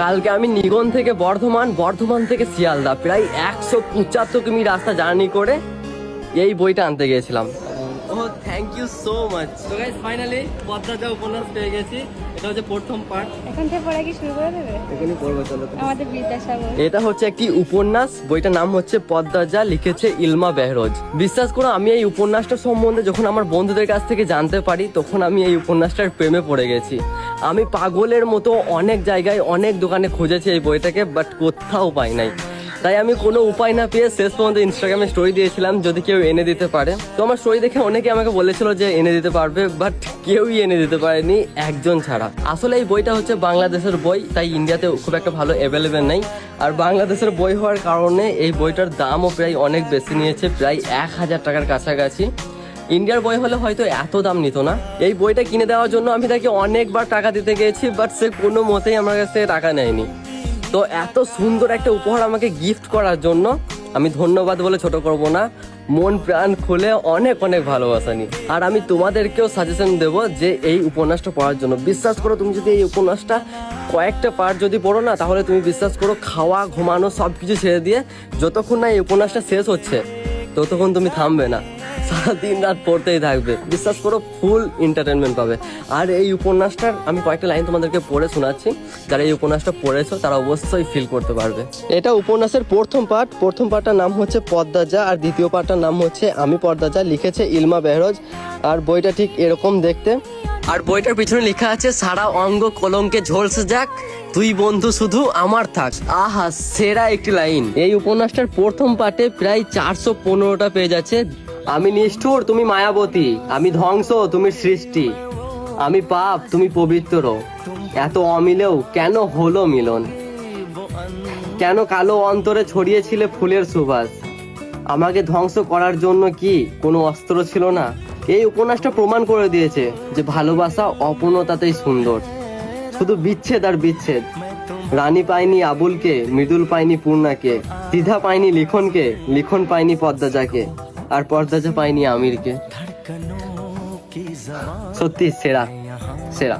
কালকে আমি নিগন থেকে বর্ধমান বর্ধমান থেকে শিয়ালদা, প্রায় একশো পঁচাত্তর কিমি রাস্তা জার্নি করে এই বইটা আনতে গিয়েছিলাম। ও থ্যাংক ইউ সো মাচ তো গাইস ফাইনালি পদ্মাজা উপন্যাস পেয়ে গেছি। এটা হচ্ছে প্রথম পার্ট এখন থেকে পড়া কি শুরু করে দেবে? এখনই পড়ব চলো আমাদের বিদ্যাসাগর। এটা হচ্ছে একটি উপন্যাস বইটার নাম হচ্ছে পদ্মাজা লিখেছে ইলমা বেহরোজ। বিশ্বাস করো আমি এই উপন্যাসটা সম্বন্ধে যখন আমার বন্ধুদের কাছ থেকে জানতে পারি তখন আমি এই উপন্যাসটার প্রেমে পড়ে গেছি। আমি পাগলের মতো অনেক জায়গায় অনেক দোকানে খুঁজেছি এই বইটাকে বাট কোথাও পাই নাই। তাই আমি কোনো উপায় না পেয়ে শেষ পর্যন্ত ইনস্টাগ্রামে স্টোরি দিয়েছিলাম, যদি কেউ এনে দিতে পারে। তো আমার স্টোরি দেখে অনেকে আমাকে বলেছিল যে এনে দিতে পারবে বাট কেউই এনে দিতে পারেনি একজন ছাড়া। আসলে এই বইটা হচ্ছে বাংলাদেশের বই, তাই ইন্ডিয়াতে খুব একটা ভালো অ্যাভেলেবেল নেই। আর বাংলাদেশের বই হওয়ার কারণে এই বইটার দামও প্রায় অনেক বেশি নিয়েছে, প্রায় এক হাজার টাকার কাছাকাছি। ইন্ডিয়ার বই হলে হয়তো এত দাম নিত না। এই বইটা কিনে দেওয়ার জন্য আমি তাকে অনেকবার টাকা দিতে গিয়েছি বাট সে কোনো মতেই আমার কাছে টাকা নেয়নি। তো এত সুন্দর একটা উপহার আমাকে গিফট করার জন্য। আমি ধন্যবাদ বলে ছোট করব না। মন প্রাণ খুলে অনেক অনেক ভালোবাসা নি। আর আমি তোমাদেরকেও সাজেশন দেব যে এই উপন্যাসটা পড়ার জন্য। বিশ্বাস করো, তুমি যদি এই উপন্যাসটা কয়েকটা পার্ট যদি পড়ো না, তাহলে তুমি বিশ্বাস করো, খাওয়া, ঘুমানো সব কিছু ছেড়ে দিয়ে যতক্ষণ না এই উপন্যাসটা শেষ হচ্ছে, ততক্ষণ তুমি থামবে না। সারা দিন রাত পড়তেই থাকবে। বিশ্বাস করো ফুল এন্টারটেনমেন্ট পাবে। আর এই উপন্যাসটার আমি কয়েকটা লাইন তোমাদেরকে পড়ে শোনাচ্ছি। যারা এই উপন্যাসটা পড়েছো, তারা অবশ্যই ফিল করতে পারবে। এটা উপন্যাসের প্রথম পার্ট প্রথম পার্টটার নাম হচ্ছে পদ্মাজা, আর দ্বিতীয় পার্টটার নাম হচ্ছে আমি পদ্মাজা। লিখেছে ইলমা বেহরোজ। আর বইটা ঠিক এরকম দেখতে। আর বইটার পিছনে লেখা আছে, সারা অঙ্গ কলঙ্কে ঝলসে যাক, তুই বন্ধু শুধু আমার থাক। আহা, সেরা একটি লাইন এই উপন্যাসটার প্রথম পার্টে প্রায় চারশো পনেরোটা পেজ আছে। আমি নিষ্ঠুর, তুমি মায়াবতী, আমি ধ্বংস, তুমি সৃষ্টি। আমি পাপ, তুমি পবিত্র। এত অমিলেও কেন হলো মিলন? কেন কালো অন্তরে ছড়িয়েছিলে ফুলের সুবাস? আমাকে ধ্বংস করার জন্য কি কোনো অস্ত্র ছিল না? এই উপন্যাসটা প্রমাণ করে দিয়েছে যে ভালোবাসা অপূর্ণতাতেই সুন্দর। শুধু বিচ্ছেদ আর বিচ্ছেদ। রানী পায়নি আবুলকে, মৃদুল পায়নি পূর্ণাকে, দ্বিধা পায়নি লিখনকে, লিখন পায়নি পদ্মাজাকে। আর পর্দাতে পাইনি আমিরকে। সত্যি সেরা সেরা।